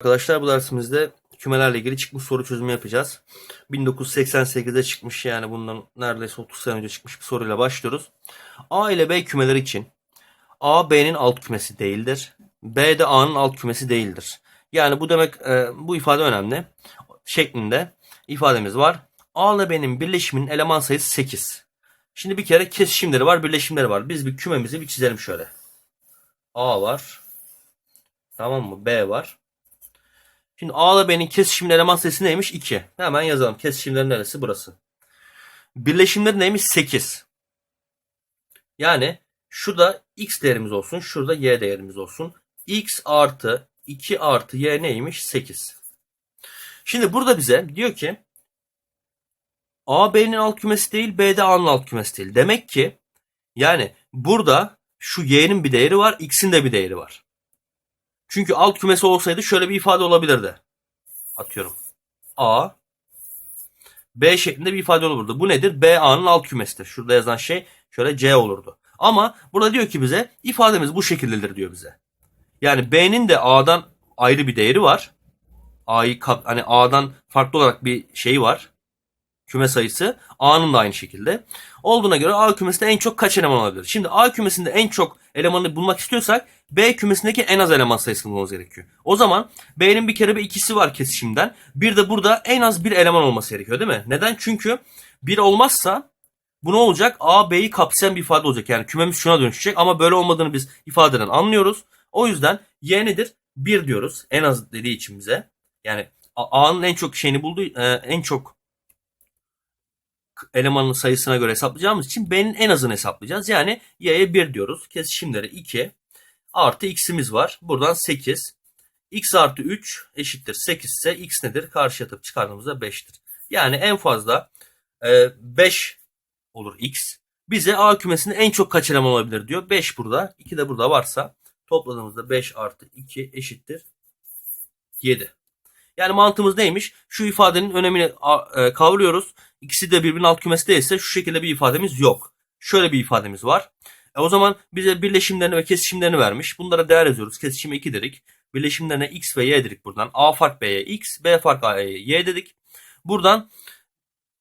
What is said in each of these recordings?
Arkadaşlar bu dersimizde kümelerle ilgili çıkmış soru çözümü yapacağız. 1988'de çıkmış yani bundan neredeyse 30 sene önce çıkmış bir soruyla başlıyoruz. A ile B kümeleri için A B'nin alt kümesi değildir. B de A'nın alt kümesi değildir. Yani bu demek e, bu ifade önemli. Şeklinde ifademiz var. A ile B'nin birleşiminin eleman sayısı 8. Şimdi bir kere kesişimleri var, birleşimleri var. Biz bir kümemizi bir çizelim şöyle. A var. Tamam mı? B var. Şimdi A ile B'nin kesişimin eleman sayısı neymiş? 2. Hemen yazalım. Kesişimlerin neresi? Burası. Birleşimleri neymiş? 8. Yani şurada x değerimiz olsun. Şurada y değerimiz olsun. x artı 2 artı y neymiş? 8. Şimdi burada bize diyor ki A B'nin alt kümesi değil, B de A'nın alt kümesi değil. Demek ki yani burada şu y'nin bir değeri var, x'in de bir değeri var. Çünkü alt kümesi olsaydı şöyle bir ifade olabilirdi. Atıyorum. A B şeklinde bir ifade olurdu. Bu nedir? B A'nın alt kümesidir. Şurada yazan şey şöyle C olurdu. Ama burada diyor ki bize ifademiz bu şekildedir diyor bize. Yani B'nin de A'dan ayrı bir değeri var. A'yı hani A'dan farklı olarak bir şey var. Küme sayısı. A'nın da aynı şekilde. Olduğuna göre A kümesinde en çok kaç eleman olabilir? Şimdi A kümesinde en çok elemanı bulmak istiyorsak B kümesindeki en az eleman sayısını bulmamız gerekiyor. O zaman B'nin bir kere bir ikisi var kesişimden. Bir de burada en az bir eleman olması gerekiyor değil mi? Neden? Çünkü bir olmazsa bu ne olacak? A, B'yi kapsayan bir ifade olacak. Yani kümemiz şuna dönüşecek ama böyle olmadığını biz ifadeden anlıyoruz. O yüzden Y nedir? 1 diyoruz. En az dediği için bize. Yani A'nın en çok şeyini bulduğu, e, en çok elemanın sayısına göre hesaplayacağımız için B'nin en azını hesaplayacağız. Yani Y'ye 1 diyoruz. Kesişimleri 2 artı X'imiz var. Buradan 8. X artı 3 eşittir 8 ise X nedir? Karşı atıp çıkardığımızda 5'tir. Yani en fazla e, 5 olur X. Bize A kümesinde en çok kaç eleman olabilir diyor. 5 burada. 2 de burada varsa topladığımızda 5 artı 2 eşittir 7. Yani mantığımız neymiş? Şu ifadenin önemini e, kavruyoruz. İkisi de birbirinin alt kümesi değilse şu şekilde bir ifademiz yok. Şöyle bir ifademiz var. E o zaman bize birleşimlerini ve kesişimlerini vermiş. Bunlara değer yazıyoruz. Kesişimi 2 dedik. Birleşimlerine x ve y dedik buradan. A fark b'ye x, b fark a'ya y dedik. Buradan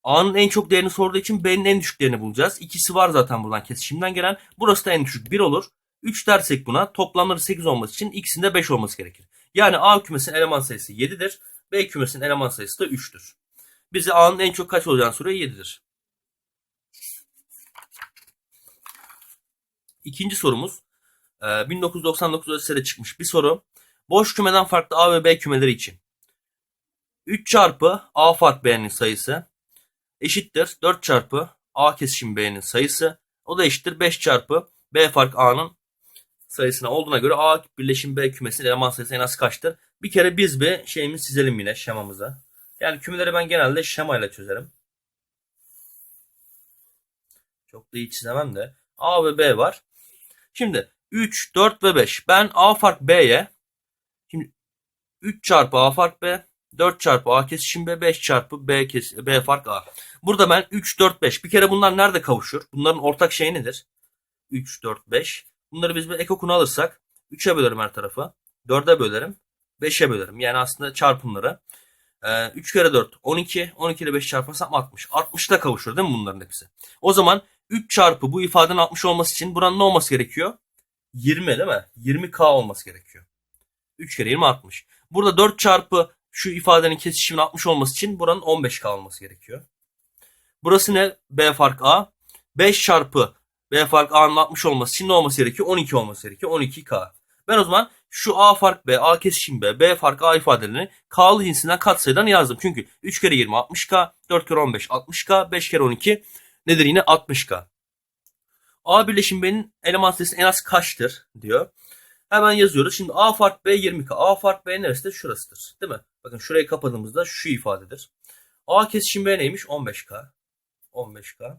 A'nın en çok değerini sorduğu için B'nin en düşük değerini bulacağız. İkisi var zaten buradan kesişimden gelen. Burası da en düşük 1 olur. 3 dersek buna toplamları 8 olması için x'in de 5 olması gerekir. Yani A kümesinin eleman sayısı 7'dir. B kümesinin eleman sayısı da 3'tür. Bize A'nın en çok kaç olacağını soruyor 7'dir. İkinci sorumuz e, 1999 ÖSS'de çıkmış bir soru. Boş kümeden farklı A ve B kümeleri için 3 çarpı A fark B'nin sayısı eşittir 4 çarpı A kesişim B'nin sayısı. O da eşittir 5 çarpı B fark A'nın sayısına olduğuna göre A birleşim B kümesinin eleman sayısı en az kaçtır? Bir kere biz bir şeyimizi çizelim yine şemamıza. Yani kümeleri ben genelde şemayla çözerim. Çok da iyi çizemem de. A ve B var. Şimdi 3, 4 ve 5. Ben A fark B'ye şimdi 3 çarpı A fark B, 4 çarpı A kesişim B, 5 çarpı B, kes B fark A. Burada ben 3, 4, 5. Bir kere bunlar nerede kavuşur? Bunların ortak şeyi nedir? 3, 4, 5. Bunları biz bir ekokunu alırsak 3'e bölerim her tarafı. 4'e bölerim. 5'e bölerim. Yani aslında çarpımları. Ee, 3 kere 4 12. 12 ile 5 çarparsam 60. 60 da kavuşur değil mi bunların hepsi? O zaman 3 çarpı bu ifadenin 60 olması için buranın ne olması gerekiyor? 20 değil mi? 20k olması gerekiyor. 3 kere 20 60. Burada 4 çarpı şu ifadenin kesişimin 60 olması için buranın 15k olması gerekiyor. Burası ne? B fark A. 5 çarpı B fark A'nın 60 olması için ne olması gerekiyor? 12 olması gerekiyor. 12K. Ben o zaman şu A fark B, A kesişim B, B fark A ifadelerini K'lı cinsinden katsayıdan yazdım. Çünkü 3 kere 20 60K, 4 kere 15 60K, 5 kere 12 nedir yine 60K. A birleşim B'nin eleman sayısı en az kaçtır diyor. Hemen yazıyoruz. Şimdi A fark B 20K. A fark B neresidir? Şurasıdır. Değil mi? Bakın şurayı kapadığımızda şu ifadedir. A kesişim B neymiş? 15K. 15K.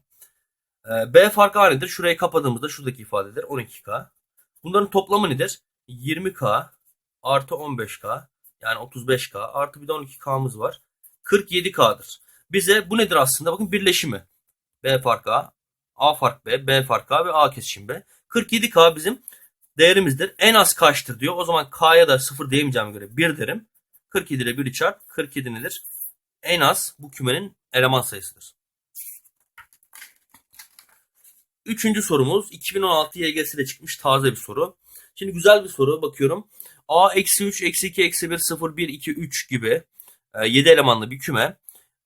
Ee, B fark A nedir? Şurayı kapadığımızda şuradaki ifadedir. 12K. Bunların toplamı nedir? 20K artı 15K. Yani 35K. Artı bir de 12K'mız var. 47K'dır. Bize bu nedir aslında? Bakın birleşimi. B fark A, A fark B, B fark A ve A kesişim B. 47K bizim değerimizdir. En az kaçtır diyor. O zaman K'ya da 0 diyemeyeceğime göre 1 derim. 47 ile 1'i çarp. 47 nedir? En az bu kümenin eleman sayısıdır. Üçüncü sorumuz 2016 YGS'de çıkmış taze bir soru. Şimdi güzel bir soru bakıyorum. A eksi 3, eksi 2, eksi 1, 0, 1, 2, 3 gibi 7 elemanlı bir küme.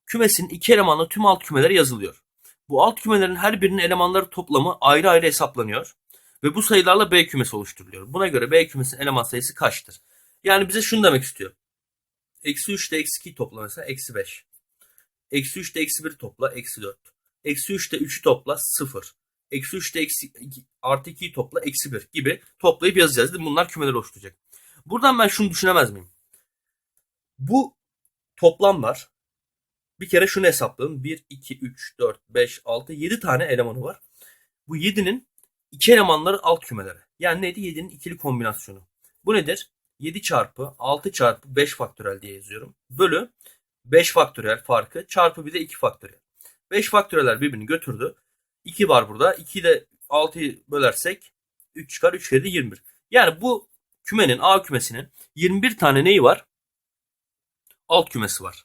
Kümesin iki elemanlı tüm alt kümeleri yazılıyor. Bu alt kümelerin her birinin elemanları toplamı ayrı ayrı hesaplanıyor. Ve bu sayılarla B kümesi oluşturuluyor. Buna göre B kümesinin eleman sayısı kaçtır? Yani bize şunu demek istiyor. Eksi 3 ile eksi 2 topla mesela eksi 5. Eksi 3 ile eksi 1 topla eksi 4. Eksi 3 ile 3'ü topla 0. Eksi 3 ile eksi, artı 2'yi topla eksi 1 gibi toplayıp yazacağız. Değil mi? Bunlar kümeler oluşturacak. Buradan ben şunu düşünemez miyim? Bu toplamlar bir kere şunu hesaplayalım. 1, 2, 3, 4, 5, 6, 7 tane elemanı var. Bu 7'nin iki elemanları alt kümeleri. Yani neydi? 7'nin ikili kombinasyonu. Bu nedir? 7 çarpı 6 çarpı 5 faktörel diye yazıyorum. Bölü 5 faktörel farkı çarpı bir de 2 faktörel. 5 faktöreller birbirini götürdü. 2 var burada. 2 de 6'yı bölersek 3 çıkar. 3 kere de 21. Yani bu kümenin A kümesinin 21 tane neyi var? Alt kümesi var.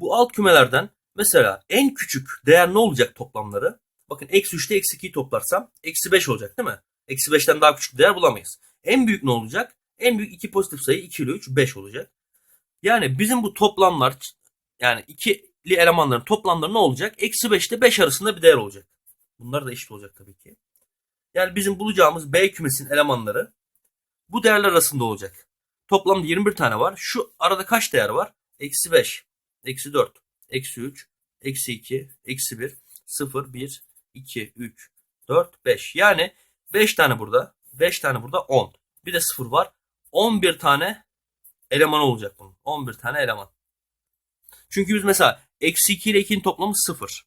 Bu alt kümelerden mesela en küçük değer ne olacak toplamları? Bakın eksi 3'te eksi 2'yi toplarsam eksi 5 olacak değil mi? Eksi 5'ten daha küçük değer bulamayız. En büyük ne olacak? En büyük iki pozitif sayı 2 ile 3 5 olacak. Yani bizim bu toplamlar yani ikili elemanların toplamları ne olacak? Eksi 5 ile 5 arasında bir değer olacak. Bunlar da eşit olacak tabii ki. Yani bizim bulacağımız B kümesinin elemanları bu değerler arasında olacak. Toplamda 21 tane var. Şu arada kaç değer var? Eksi 5, eksi 4, eksi 3, eksi 2, eksi 1, 0, 1, 2, 3, 4, 5. Yani 5 tane burada, 5 tane burada 10. Bir de 0 var. 11 tane eleman olacak bunun. 11 tane eleman. Çünkü biz mesela eksi 2 ile 2'nin toplamı 0.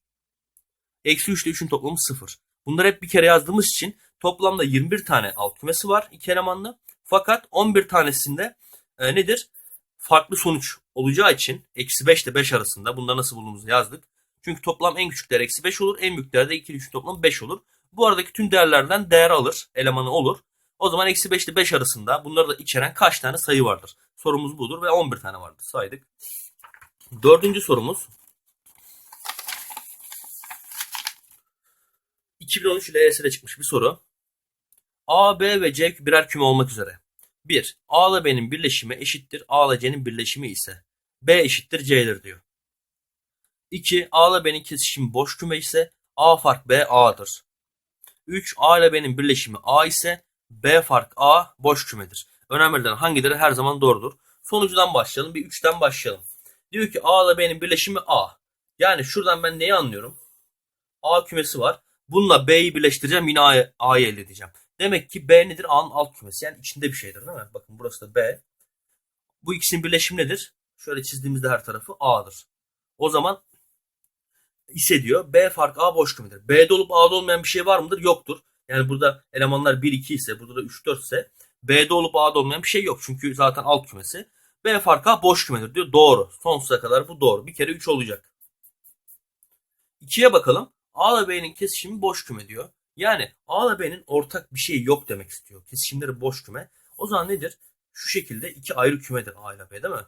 Eksi 3 ile 3'ün toplamı 0. Bunları hep bir kere yazdığımız için toplamda 21 tane alt kümesi var iki elemanlı. Fakat 11 tanesinde e, nedir? Farklı sonuç olacağı için eksi 5 ile 5 arasında bunları nasıl bulduğumuzu yazdık. Çünkü toplam en küçük değer eksi 5 olur. En büyük değer de 2 ile 3'ün toplamı 5 olur. Bu aradaki tüm değerlerden değer alır. Elemanı olur. O zaman eksi 5 ile 5 arasında bunları da içeren kaç tane sayı vardır? Sorumuz budur ve 11 tane vardır. Saydık. Dördüncü sorumuz. 2013 LYS'de çıkmış bir soru. A, B ve C birer küme olmak üzere. 1. A ile B'nin birleşimi eşittir A ile C'nin birleşimi ise B eşittir C'dir diyor. 2. A ile B'nin kesişimi boş küme ise A fark B A'dır. 3. A ile B'nin birleşimi A ise B fark A boş kümedir. Önemlilerden hangileri her zaman doğrudur? Sonucudan başlayalım. Bir 3'ten başlayalım. Diyor ki A ile B'nin birleşimi A. Yani şuradan ben neyi anlıyorum? A kümesi var. Bununla B'yi birleştireceğim yine A'yı elde edeceğim. Demek ki B nedir? A'nın alt kümesi. Yani içinde bir şeydir değil mi? Bakın burası da B. Bu ikisinin birleşimi nedir? Şöyle çizdiğimizde her tarafı A'dır. O zaman ise diyor B fark A boş kümedir. B'de olup A'da olmayan bir şey var mıdır? Yoktur. Yani burada elemanlar 1 2 ise burada da 3 4 ise B'de olup A'da olmayan bir şey yok. Çünkü zaten alt kümesi. B fark A boş kümedir diyor. Doğru. Sonsuza kadar bu doğru. Bir kere 3 olacak. 2'ye bakalım. A ile B'nin kesişimi boş küme diyor. Yani A ile B'nin ortak bir şey yok demek istiyor. Kesişimleri boş küme. O zaman nedir? Şu şekilde iki ayrı kümedir A ile B değil mi?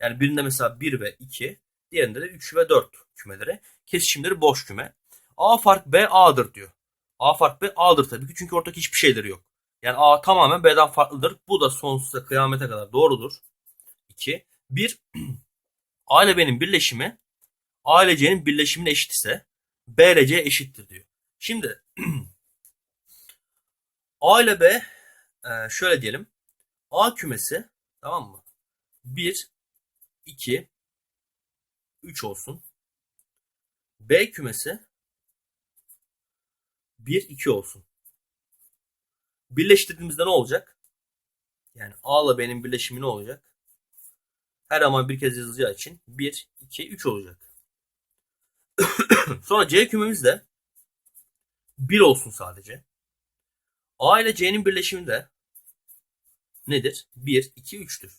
Yani birinde mesela 1 ve 2, diğerinde de 3 ve 4 kümeleri. Kesişimleri boş küme. A fark B A'dır diyor. A fark B A'dır tabii ki çünkü ortak hiçbir şeyleri yok. Yani A tamamen B'den farklıdır. Bu da sonsuza kıyamete kadar doğrudur. 2. 1. A ile B'nin birleşimi A ile C'nin birleşimine eşit ise B ile C eşittir diyor. Şimdi A ile B e, şöyle diyelim. A kümesi tamam mı? 1, 2, 3 olsun. B kümesi 1, 2 olsun. Birleştirdiğimizde ne olacak? Yani A ile B'nin birleşimi ne olacak? Her ama bir kez yazılacağı için 1, 2, 3 olacak. Sonra C kümemiz de 1 olsun sadece. A ile C'nin birleşimi de nedir? 1, 2, 3'tür.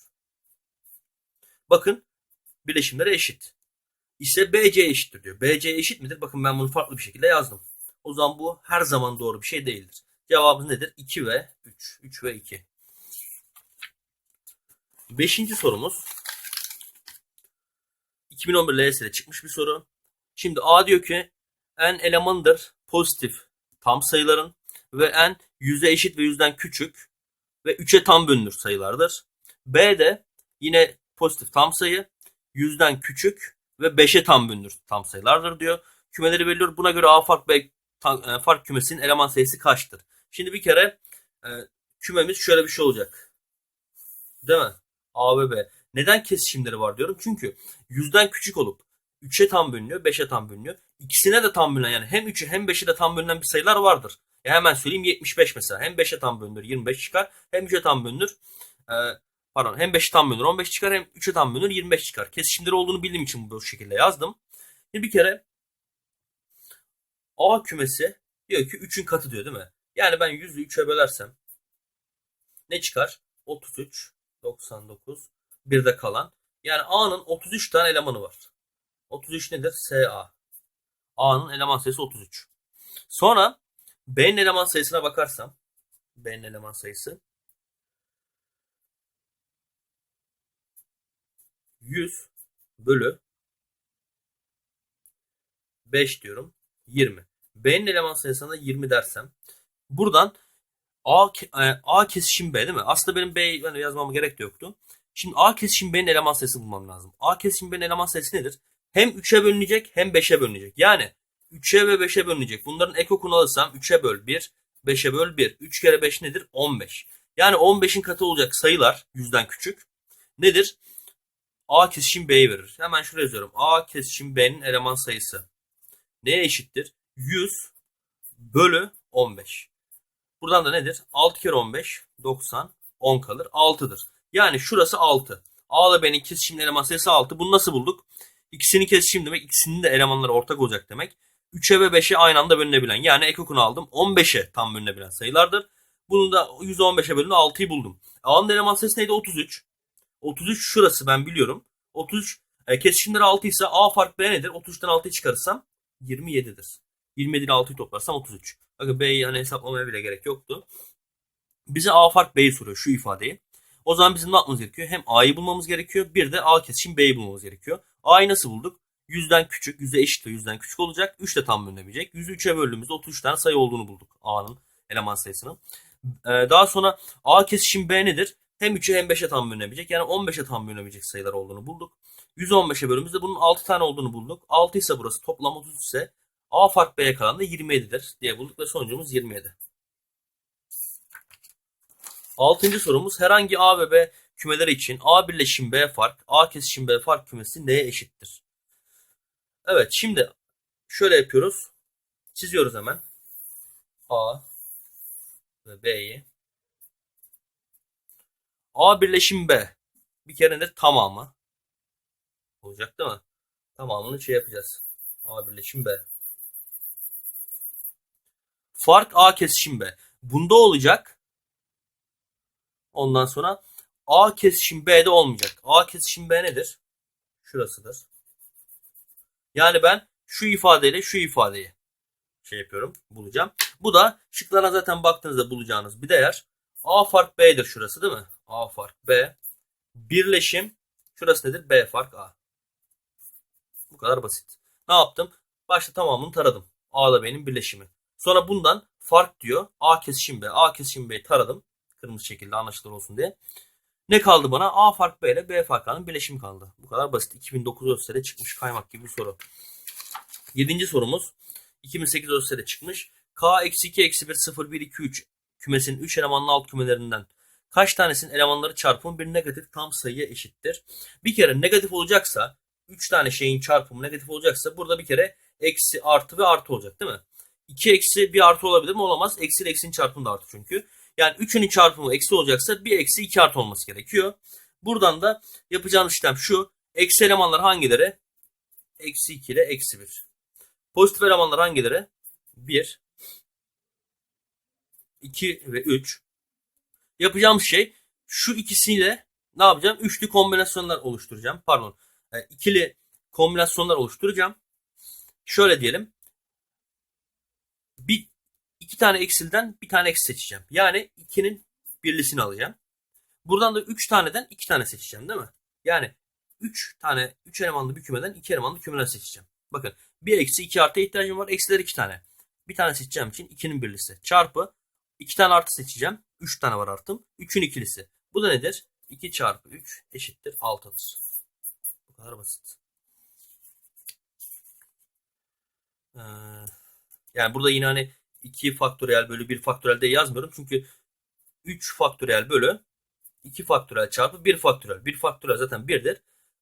Bakın birleşimleri eşit. İşte BC eşittir diyor. BC eşit midir? Bakın ben bunu farklı bir şekilde yazdım. O zaman bu her zaman doğru bir şey değildir. Cevabımız nedir? 2 ve 3. 3 ve 2. Beşinci sorumuz 2011 LS'de çıkmış bir soru. Şimdi A diyor ki n elemanıdır pozitif tam sayıların ve n yüze eşit ve yüzden küçük ve 3'e tam bölünür sayılardır. B de yine pozitif tam sayı yüzden küçük ve 5'e tam bölünür tam sayılardır diyor. Kümeleri belirliyor. Buna göre A fark B e, fark kümesinin eleman sayısı kaçtır? Şimdi bir kere e, kümemiz şöyle bir şey olacak. Değil mi? A ve B. Neden kesişimleri var diyorum? Çünkü yüzden küçük olup 3'e tam bölünüyor, 5'e tam bölünüyor. İkisine de tam bölünen yani hem 3'e hem 5'e de tam bölünen bir sayılar vardır. Ya hemen söyleyeyim 75 mesela. Hem 5'e tam bölünür 25 çıkar. Hem 3'e tam bölünür. e, pardon hem 5'e tam bölünür 15 çıkar. Hem 3'e tam bölünür 25 çıkar. Kesişimleri olduğunu bildiğim için bu şekilde yazdım. Şimdi bir kere A kümesi diyor ki 3'ün katı diyor değil mi? Yani ben 100'ü 3'e bölersem ne çıkar? 33, 99, bir de kalan. Yani A'nın 33 tane elemanı var. 33 nedir? SA. A'nın eleman sayısı 33. Sonra B'nin eleman sayısına bakarsam B'nin eleman sayısı 100 bölü 5 diyorum. 20. B'nin eleman sayısına da 20 dersem buradan A, e, A kesişim B değil mi? Aslında benim B yani yazmama gerek de yoktu. Şimdi A kesişim B'nin eleman sayısı bulmam lazım. A kesişim B'nin eleman sayısı nedir? Hem 3'e bölünecek hem 5'e bölünecek. Yani 3'e ve 5'e bölünecek. Bunların ekokunu alırsam 3'e böl 1, 5'e böl 1. 3 kere 5 nedir? 15. Yani 15'in katı olacak sayılar yüzden küçük. Nedir? A kesişim B'yi verir. Hemen şuraya yazıyorum. A kesişim B'nin eleman sayısı. Neye eşittir? 100 bölü 15. Buradan da nedir? 6 kere 15 90 10 kalır. 6'dır. Yani şurası 6. A ile B'nin kesişim eleman sayısı 6. Bunu nasıl bulduk? İkisinin kesişim demek ikisinin de elemanları ortak olacak demek. 3'e ve 5'e aynı anda bölünebilen yani ekokunu aldım. 15'e tam bölünebilen sayılardır. Bunu da 115'e bölündü 6'yı buldum. A'nın eleman sayısı neydi? 33. 33 şurası ben biliyorum. 33 e, kesişimleri 6 ise A fark B nedir? 33'ten 6'yı çıkarırsam 27'dir. 27 ile 6'yı toplarsam 33. Bakın B'yi hani hesaplamaya bile gerek yoktu. Bize A fark B'yi soruyor şu ifadeyi. O zaman bizim ne yapmamız gerekiyor? Hem A'yı bulmamız gerekiyor. Bir de A kesişim B'yi bulmamız gerekiyor. A'yı nasıl bulduk? Yüzden küçük, yüze eşit ve yüzden küçük olacak. 3 de tam bölünebilecek. 100'ü 3'e böldüğümüzde 33 tane sayı olduğunu bulduk A'nın eleman sayısının. Ee, daha sonra A kesişim B nedir? Hem 3'e hem 5'e tam bölünebilecek. Yani 15'e tam bölünebilecek sayılar olduğunu bulduk. 115'e bölümümüzde bunun 6 tane olduğunu bulduk. 6 ise burası toplam 33 ise A fark B'ye kalan da 27'dir diye bulduk ve sonucumuz 27. Altıncı sorumuz herhangi A ve B kümeleri için A birleşim B fark, A kesişim B fark kümesi neye eşittir? Evet şimdi şöyle yapıyoruz. Çiziyoruz hemen. A ve B'yi. A birleşim B. Bir kere de tamamı. Olacak değil mi? Tamamını şey yapacağız. A birleşim B. Fark A kesişim B. Bunda olacak. Ondan sonra A kesişim B'de olmayacak. A kesişim B nedir? Şurasıdır. Yani ben şu ifadeyle şu ifadeyi şey yapıyorum, bulacağım. Bu da şıklara zaten baktığınızda bulacağınız bir değer. A fark B'dir şurası değil mi? A fark B. Birleşim şurası nedir? B fark A. Bu kadar basit. Ne yaptım? Başta tamamını taradım. A ile B'nin birleşimi. Sonra bundan fark diyor. A kesişim B. A kesişim B'yi taradım. Kırmızı şekilde anlaşılır olsun diye. Ne kaldı bana? A fark B ile B fark A'nın birleşimi kaldı. Bu kadar basit. 2009 ÖSS'de çıkmış kaymak gibi bir soru. Yedinci sorumuz. 2008 ÖSS'de çıkmış. K eksi 2 eksi 1 0 1 2 3 kümesinin 3 elemanlı alt kümelerinden kaç tanesinin elemanları çarpımı bir negatif tam sayıya eşittir? Bir kere negatif olacaksa 3 tane şeyin çarpımı negatif olacaksa burada bir kere eksi artı ve artı olacak değil mi? 2 eksi bir artı olabilir mi? Olamaz. Eksi ile eksinin çarpımı da artı çünkü. Yani 3'ünün çarpımı eksi olacaksa bir eksi 2 artı olması gerekiyor. Buradan da yapacağımız işlem şu. Eksi elemanlar hangileri? Eksi 2 ile eksi 1. Pozitif elemanlar hangileri? 1, 2 ve 3. Yapacağım şey şu ikisiyle ne yapacağım? Üçlü kombinasyonlar oluşturacağım. Pardon. e, ikili kombinasyonlar oluşturacağım. Şöyle diyelim. Bir iki tane eksilden bir tane eksi seçeceğim. Yani 2'nin birlisini alacağım. Buradan da 3 taneden 2 tane seçeceğim değil mi? Yani 3 tane 3 elemanlı bir kümeden 2 elemanlı kümeler seçeceğim. Bakın 1 eksi 2 artıya ihtiyacım var. Eksiler 2 tane. Bir tane seçeceğim için 2'nin birlisi. Çarpı 2 tane artı seçeceğim. 3 tane var artım. 3'ün ikilisi. Bu da nedir? 2 çarpı 3 eşittir 6'dır. Bu kadar basit. Ee, yani burada yine hani 2 faktöriyel bölü 1 faktöriyel de yazmıyorum. Çünkü 3 faktöriyel bölü 2 faktöriyel çarpı 1 faktöriyel. 1 faktöriyel zaten 1'dir.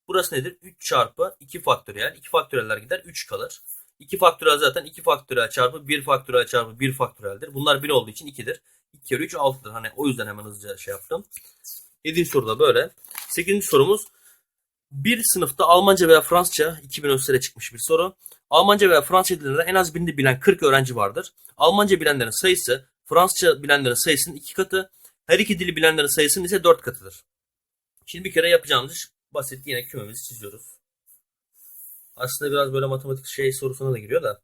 Burası nedir? 3 çarpı 2 faktöriyel. 2 faktöriyeller gider 3 kalır. 2 faktöriyel zaten 2 faktöriyel çarpı 1 faktöriyel çarpı 1 faktöriyeldir. Bunlar 1 olduğu için 2'dir. 2 kere 3 6'dır. Hani o yüzden hemen hızlıca şey yaptım. 7. soruda böyle. 8. sorumuz bir sınıfta Almanca veya Fransızca 2000 ÖSS'e çıkmış bir soru. Almanca veya Fransızca dillerinde en az birini bilen 40 öğrenci vardır. Almanca bilenlerin sayısı Fransızca bilenlerin sayısının 2 katı, her iki dili bilenlerin sayısının ise 4 katıdır. Şimdi bir kere yapacağımız iş basit yine kümemizi çiziyoruz. Aslında biraz böyle matematik şey sorusuna da giriyor da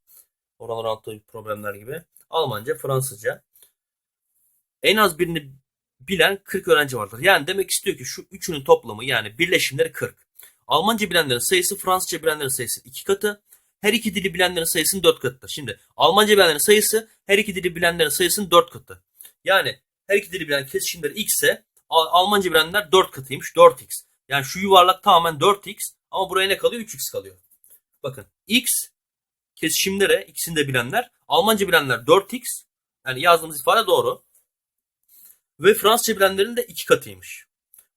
oran orantı problemler gibi. Almanca, Fransızca. En az birini bilen 40 öğrenci vardır. Yani demek istiyor ki şu üçünün toplamı yani birleşimleri 40. Almanca bilenlerin sayısı Fransızca bilenlerin sayısı 2 katı. Her iki dili bilenlerin sayısının 4 katıdır. Şimdi Almanca bilenlerin sayısı her iki dili bilenlerin sayısının 4 katı. Yani her iki dili bilen kesişimleri x ise Al- Almanca bilenler 4 katıymış 4x. Yani şu yuvarlak tamamen 4x ama buraya ne kalıyor? 3x kalıyor. Bakın x kesişimlere ikisini de bilenler Almanca bilenler 4x yani yazdığımız ifade doğru. Ve Fransızca bilenlerin de 2 katıymış.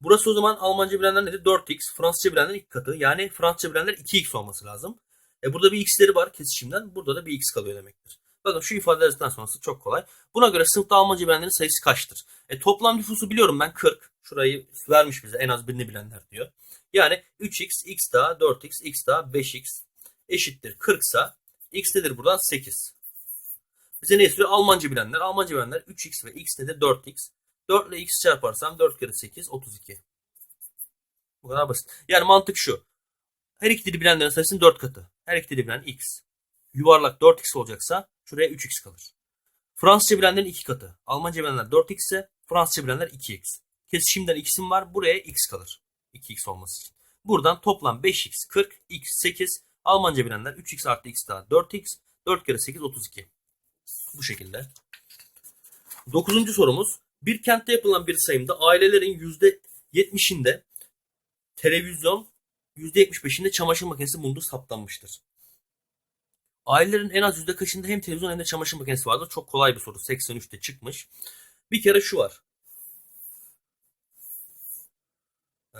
Burası o zaman Almanca bilenler nedir? 4x. Fransızca bilenler 2 katı. Yani Fransızca bilenler 2x olması lazım. E burada bir x'leri var kesişimden. Burada da bir x kalıyor demektir. Bakın şu ifadelerden sonrası çok kolay. Buna göre sınıfta Almanca bilenlerin sayısı kaçtır? E, toplam nüfusu biliyorum ben 40. Şurayı vermiş bize en az birini bilenler diyor. Yani 3x, x daha 4x, x daha 5x eşittir 40 sa x nedir buradan 8. Bize ne istiyor? Almanca bilenler. Almanca bilenler 3x ve x nedir? 4x. 4 ile x çarparsam 4 kere 8 32. Bu kadar basit. Yani mantık şu. Her iki dili bilenlerin sayısının 4 katı. Her bilen x. Yuvarlak 4x olacaksa şuraya 3x kalır. Fransızca bilenlerin 2 katı. Almanca bilenler 4x ise Fransızca bilenler 2x. Kesişimden x'im var. Buraya x kalır. 2x olması için. Buradan toplam 5x 40, x 8. Almanca bilenler 3x artı x daha 4x. 4 kere 8 32. Bu şekilde. Dokuzuncu sorumuz. Bir kentte yapılan bir sayımda ailelerin %70'inde televizyon, %75'inde çamaşır makinesi bulunduğu saptanmıştır. Ailelerin en az yüzde kaçında hem televizyon hem de çamaşır makinesi vardır? Çok kolay bir soru. 83'te çıkmış. Bir kere şu var. Ee,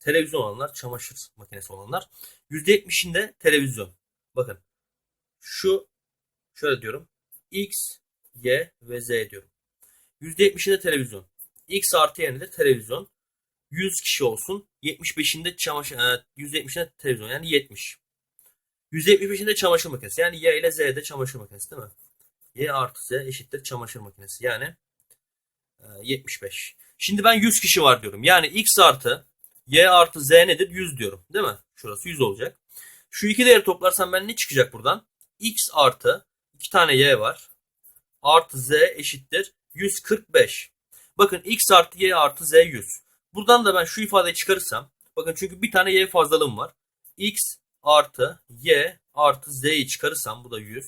televizyon olanlar, çamaşır makinesi olanlar. %70'inde televizyon. Bakın. Şu şöyle diyorum. X, Y ve Z diyorum. %70'inde televizyon. X artı Y nedir? Televizyon. 100 kişi olsun. 75'inde çamaşır, e, %70'inde televizyon yani 70. %75'inde çamaşır makinesi. Yani Y ile Z'de çamaşır makinesi değil mi? Y artı Z eşittir çamaşır makinesi. Yani e, 75. Şimdi ben 100 kişi var diyorum. Yani X artı Y artı Z nedir? 100 diyorum. Değil mi? Şurası 100 olacak. Şu iki değeri toplarsam ben ne çıkacak buradan? X artı 2 tane Y var. Artı Z eşittir 145. Bakın X artı Y artı Z 100. Buradan da ben şu ifadeyi çıkarırsam. Bakın çünkü bir tane Y fazlalığım var. X artı Y artı Z'yi çıkarırsam bu da 100.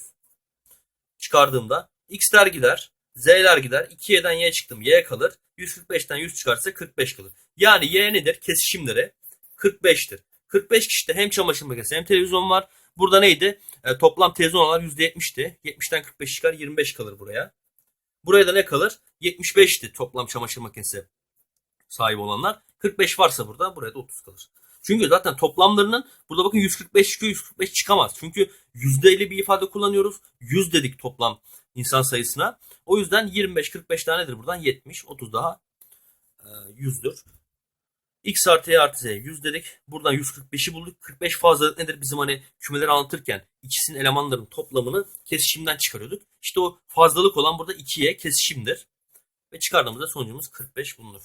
Çıkardığımda X'ler gider. Z'ler gider. 2Y'den Y çıktım. Y kalır. 145'ten 100 çıkarsa 45 kalır. Yani Y nedir? Kesişimleri 45'tir. 45 kişide hem çamaşır makinesi hem televizyon var. Burada neydi? E, toplam televizyon olanlar %70'ti. 70'ten 45 çıkar 25 kalır buraya. Buraya da ne kalır? 75'ti toplam çamaşır makinesi sahibi olanlar. 45 varsa burada buraya da 30 kalır. Çünkü zaten toplamlarının burada bakın 145 çıkıyor 145 çıkamaz. Çünkü yüzdeyle bir ifade kullanıyoruz. 100 dedik toplam insan sayısına. O yüzden 25-45 tanedir buradan 70. 30 daha e, 100'dür. X artı Y artı Z 100 dedik. Buradan 145'i bulduk. 45 fazlalık nedir? Bizim hani kümeleri anlatırken ikisinin elemanların toplamını kesişimden çıkarıyorduk. İşte o fazlalık olan burada 2'ye kesişimdir. Ve çıkardığımızda sonucumuz 45 bulunur.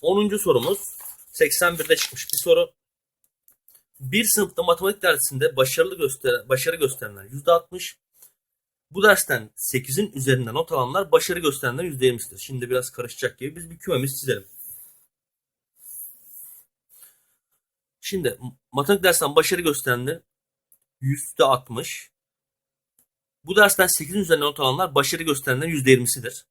10. sorumuz 81'de çıkmış bir soru. Bir sınıfta matematik dersinde başarılı göster başarı gösterenler %60, Bu dersten 8'in üzerinde not alanlar başarı gösterenler %20'sidir. Şimdi biraz karışacak gibi biz bir kümemiz çizelim. Şimdi matematik dersinden başarı gösterenler %60. Bu dersten 8'in üzerinde not alanlar başarı gösterenlerin %20'sidir.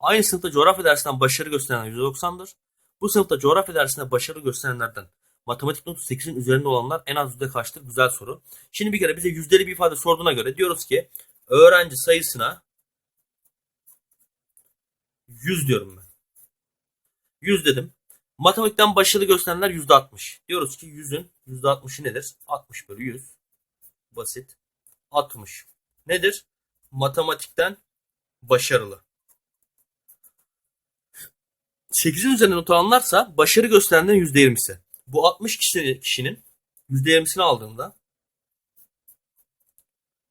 Aynı sınıfta coğrafya dersinden başarı gösterenler %90'dır. Bu sınıfta coğrafya dersinde başarı gösterenlerden matematik notu 8'in üzerinde olanlar en az yüzde kaçtır? Güzel soru. Şimdi bir kere bize yüzdeli bir ifade sorduğuna göre diyoruz ki öğrenci sayısına 100 diyorum ben. 100 dedim. Matematikten başarı gösterenler %60. Diyoruz ki 100'ün %60'ı nedir? 60 bölü 100. Basit. 60. Nedir? Matematikten başarılı. 8'in üzerinde not alanlarsa başarı gösterenlerin %20'si. Bu 60 kişi- kişinin %20'sini aldığımda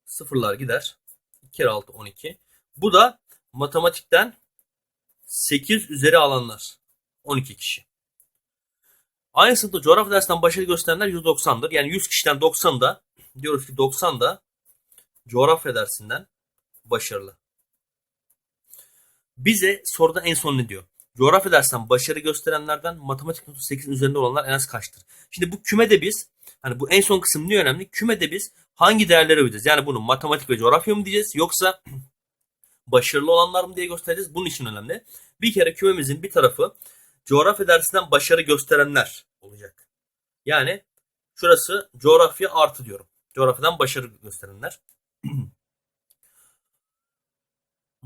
sıfırlar gider. 2 kere 6 12. Bu da matematikten 8 üzeri alanlar. 12 kişi. Aynı sınıfta coğrafya dersinden başarı gösterenler %90'dır. Yani 100 kişiden 90 da diyoruz ki 90 da coğrafya dersinden başarılı. Bize soruda en son ne diyor? Coğrafya dersinden başarı gösterenlerden matematik notu 8'in üzerinde olanlar en az kaçtır? Şimdi bu kümede biz hani bu en son kısım niye önemli? Kümede biz hangi değerlere uyacağız? Yani bunu matematik ve coğrafya mı diyeceğiz yoksa başarılı olanlar mı diye göstereceğiz. Bunun için önemli. Bir kere kümemizin bir tarafı coğrafya dersinden başarı gösterenler olacak. Yani şurası coğrafya artı diyorum. Coğrafyadan başarı gösterenler.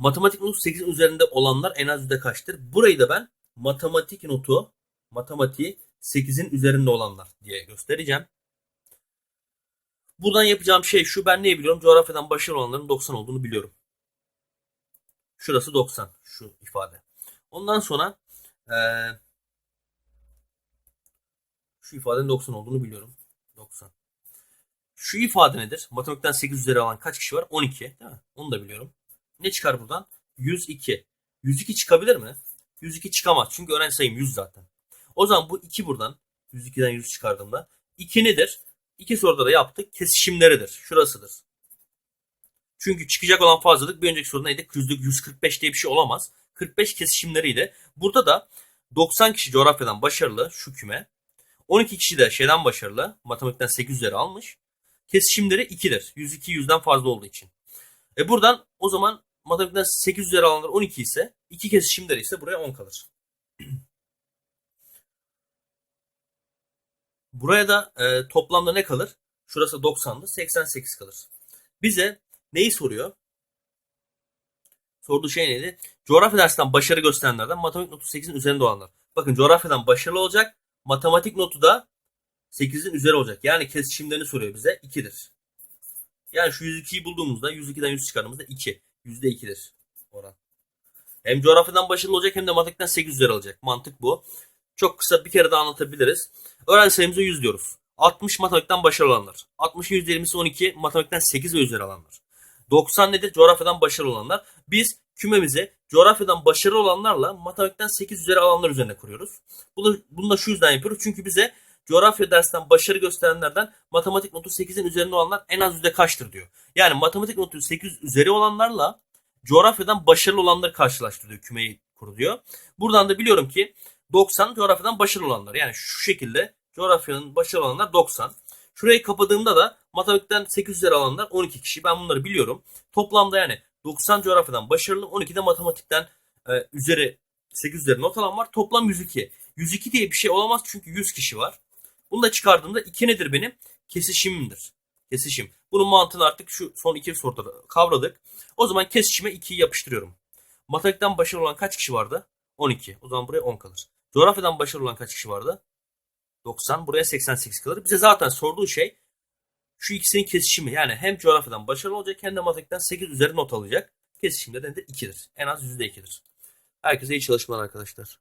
matematik notu 8'in üzerinde olanlar en az yüzde kaçtır? Burayı da ben matematik notu matematiği 8'in üzerinde olanlar diye göstereceğim. Buradan yapacağım şey şu. Ben ne biliyorum? Coğrafyadan başarılı olanların 90 olduğunu biliyorum. Şurası 90. Şu ifade. Ondan sonra eee, şu ifadenin 90 olduğunu biliyorum. 90. Şu ifade nedir? Matematikten 8 üzeri alan kaç kişi var? 12. Değil mi? Onu da biliyorum. Ne çıkar buradan? 102. 102 çıkabilir mi? 102 çıkamaz. Çünkü öğrenci sayım 100 zaten. O zaman bu 2 buradan 102'den 100 çıkardığımda 2 nedir? İki soruda da yaptık. Kesişimleridir. Şurasıdır. Çünkü çıkacak olan fazlalık bir önceki soruda neydi? Yüzlük 145 diye bir şey olamaz. 45 kesişimleriyle. Burada da 90 kişi coğrafyadan başarılı şu küme. 12 kişi de şeyden başarılı. Matematikten 8 üzeri almış. Kesişimleri 2'dir. 102 yüzden fazla olduğu için. E buradan o zaman matematikten 8 üzeri alanlar 12 ise 2 kesişimleri ise buraya 10 kalır. Buraya da e, toplamda ne kalır? Şurası 90'dı. 88 kalır. Bize neyi soruyor? Sorduğu şey neydi? Coğrafya dersinden başarı gösterenlerden matematik notu 8'in üzerinde olanlar. Bakın coğrafyadan başarılı olacak. Matematik notu da 8'in üzeri olacak. Yani kesişimlerini soruyor bize. 2'dir. Yani şu 102'yi bulduğumuzda 102'den 100 çıkardığımızda 2. %2'dir oran. Hem coğrafyadan başarılı olacak hem de matematikten 8 üzeri alacak. Mantık bu. Çok kısa bir kere daha anlatabiliriz. Öğrenci sayımıza 100 diyoruz. 60 matematikten başarılı olanlar. 60'ın %20'si 12, matematikten 8 ve üzeri alanlar. 90 nedir? Coğrafyadan başarılı olanlar. Biz kümemizi coğrafyadan başarılı olanlarla matematikten 8 üzeri alanlar üzerine kuruyoruz. Bunu, bunu da şu yüzden yapıyoruz. Çünkü bize coğrafya dersinden başarı gösterenlerden matematik notu 8'in üzerinde olanlar en az yüzde kaçtır diyor. Yani matematik notu 8 üzeri olanlarla coğrafyadan başarılı olanları karşılaştırıyor. Kümeyi kuruluyor. Buradan da biliyorum ki 90 coğrafyadan başarılı olanlar. Yani şu şekilde coğrafyanın başarılı olanlar 90. Şurayı kapadığımda da matematikten 8 üzeri alanlar 12 kişi. Ben bunları biliyorum. Toplamda yani 90 coğrafyadan başarılı 12 de matematikten e, üzeri 8 üzeri not alan var. Toplam 102. 102 diye bir şey olamaz çünkü 100 kişi var. Bunu da çıkardığımda 2 nedir benim? Kesişimimdir. Kesişim. Bunun mantığını artık şu son iki soruda da kavradık. O zaman kesişime 2'yi yapıştırıyorum. Matematikten başarılı olan kaç kişi vardı? 12. O zaman buraya 10 kalır. Coğrafyadan başarılı olan kaç kişi vardı? 90. Buraya 88 kalır. Bize zaten sorduğu şey şu ikisinin kesişimi. Yani hem coğrafyadan başarılı olacak hem de matematikten 8 üzeri not alacak. Kesişimde de 2'dir. En az %2'dir. Herkese iyi çalışmalar arkadaşlar.